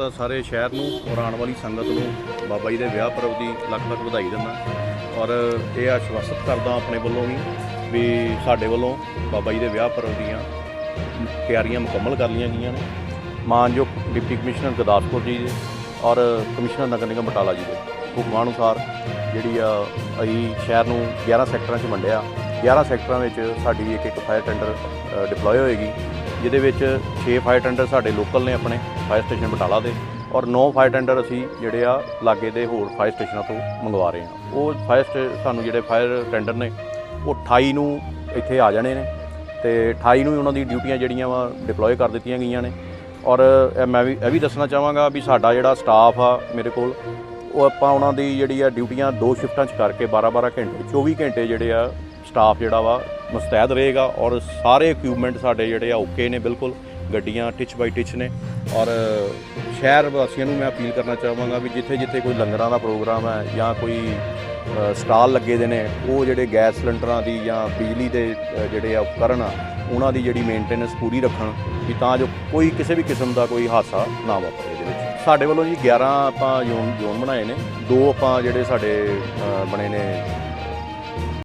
ਤਾਂ ਸਾਰੇ ਸ਼ਹਿਰ ਨੂੰ ਔਰ ਆਉਣ ਵਾਲੀ ਸੰਗਤ ਨੂੰ ਬਾਬਾ ਜੀ ਦੇ ਵਿਆਹ ਪਰਵ ਦੀ ਲੱਖ ਲੱਖ ਵਧਾਈ ਦਿੰਦਾ। ਔਰ ਇਹ ਆਸ਼ਵਾਸਤ ਕਰਦਾ ਆਪਣੇ ਵੱਲੋਂ ਵੀ ਵੀ ਸਾਡੇ ਵੱਲੋਂ ਬਾਬਾ ਜੀ ਦੇ ਵਿਆਹ ਪਰਵ ਦੀਆਂ ਤਿਆਰੀਆਂ ਮੁਕੰਮਲ ਕਰ ਲਈਆਂ ਗਈਆਂ ਨੇ। ਮਾਨਯੋਗ ਡਿਪਟੀ ਕਮਿਸ਼ਨਰ ਗੁਰਦਾਸਪੁਰ ਜੀ ਦੇ ਔਰ ਕਮਿਸ਼ਨਰ ਨਗਰ ਨਿਗਮ ਬਟਾਲਾ ਜੀ ਦੇ। ਹੁਕਮਾਂ ਅਨੁਸਾਰ ਜਿਹੜੀ ਆ, ਅਸੀਂ ਸ਼ਹਿਰ ਨੂੰ 11 ਸੈਕਟਰਾਂ 'ਚ ਵੰਡਿਆ। 11 ਸੈਕਟਰਾਂ ਵਿੱਚ ਸਾਡੀ ਇੱਕ ਇੱਕ ਫਾਇਰ ਟੈਂਡਰ ਡਿਪਲੋਏ ਹੋਏਗੀ। ਜਿਹਦੇ ਵਿੱਚ 6 ਫਾਇਰ ਟੈਂਡਰ ਸਾਡੇ ਲੋਕਲ ਨੇ ਆਪਣੇ ਫਾਇਰ ਸਟੇਸ਼ਨ ਬਟਾਲਾ ਦੇ, ਔਰ 9 ਫਾਇਰ ਟੈਂਡਰ ਅਸੀਂ ਜਿਹੜੇ ਆ ਲਾਗੇ ਦੇ ਹੋਰ ਫਾਇਰ ਸਟੇਸ਼ਨਾਂ ਤੋਂ ਮੰਗਵਾ ਰਹੇ ਹਾਂ। ਉਹ ਫਾਇਰ ਸਟੇ ਸਾਨੂੰ ਜਿਹੜੇ ਫਾਇਰ ਟੈਂਡਰ ਨੇ, ਉਹ 28 ਨੂੰ ਇੱਥੇ ਆ ਜਾਣੇ ਨੇ ਤੇ 28 ਨੂੰ ਉਹਨਾਂ ਦੀ ਡਿਊਟੀਆਂ ਜਿਹੜੀਆਂ ਵਾ ਡਿਪਲੋਏ ਕਰ ਦਿੱਤੀਆਂ ਗਈਆਂ ਨੇ। ਔਰ ਮੈਂ ਵੀ, ਇਹ ਵੀ ਦੱਸਣਾ ਚਾਹਾਂਗਾ ਵੀ ਸਾਡਾ ਜਿਹੜਾ ਸਟਾਫ ਆ ਮੇਰੇ ਕੋਲ, ਉਹ ਆਪਾਂ ਉਹਨਾਂ ਦੀ ਜਿਹੜੀ ਆ ਡਿਊਟੀਆਂ ਦੋ ਸ਼ਿਫਟਾਂ 'ਚ ਕਰਕੇ 12-12 ਘੰਟੇ 24 ਘੰਟੇ ਜਿਹੜੇ ਆ ਸਟਾਫ ਜਿਹੜਾ ਵਾ ਮੁਸਤੈਦ ਰਹੇਗਾ ਔਰ ਸਾਰੇ ਇਕਵਿਪਮੈਂਟ ਸਾਡੇ ਜਿਹੜੇ ਆ ਓਕੇ ਨੇ ਬਿਲਕੁਲ, ਗੱਡੀਆਂ ਟਿਚ ਬਾਈ ਟਿਚ ਨੇ। ਔਰ ਸ਼ਹਿਰ ਵਾਸੀਆਂ ਨੂੰ ਮੈਂ ਅਪੀਲ ਕਰਨਾ ਚਾਹਾਂਗਾ ਵੀ ਜਿੱਥੇ ਜਿੱਥੇ ਕੋਈ ਲੰਗਰਾਂ ਦਾ ਪ੍ਰੋਗਰਾਮ ਹੈ ਜਾਂ ਕੋਈ ਸਟਾਲ ਲੱਗੇ ਦੇ ਨੇ, ਉਹ ਜਿਹੜੇ ਗੈਸ ਸਿਲੰਡਰਾਂ ਦੀ ਜਾਂ ਬਿਜਲੀ ਦੇ ਜਿਹੜੇ ਆ ਉਪਕਰਨ ਆ, ਉਹਨਾਂ ਦੀ ਜਿਹੜੀ ਮੇਨਟੇਨੈਂਸ ਪੂਰੀ ਰੱਖਣ ਵੀ ਤਾਂ ਜੋ ਕੋਈ ਕਿਸੇ ਵੀ ਕਿਸਮ ਦਾ ਕੋਈ ਹਾਦਸਾ ਨਾ ਵਾਪਰੇ ਇਹਦੇ ਵਿੱਚ। ਸਾਡੇ ਵੱਲੋਂ ਜੀ 11 ਆਪਾਂ ਜ਼ੋਨ ਜ਼ੋਨ ਬਣਾਏ ਨੇ। ਦੋ ਆਪਾਂ ਜਿਹੜੇ ਸਾਡੇ ਬਣੇ ਨੇ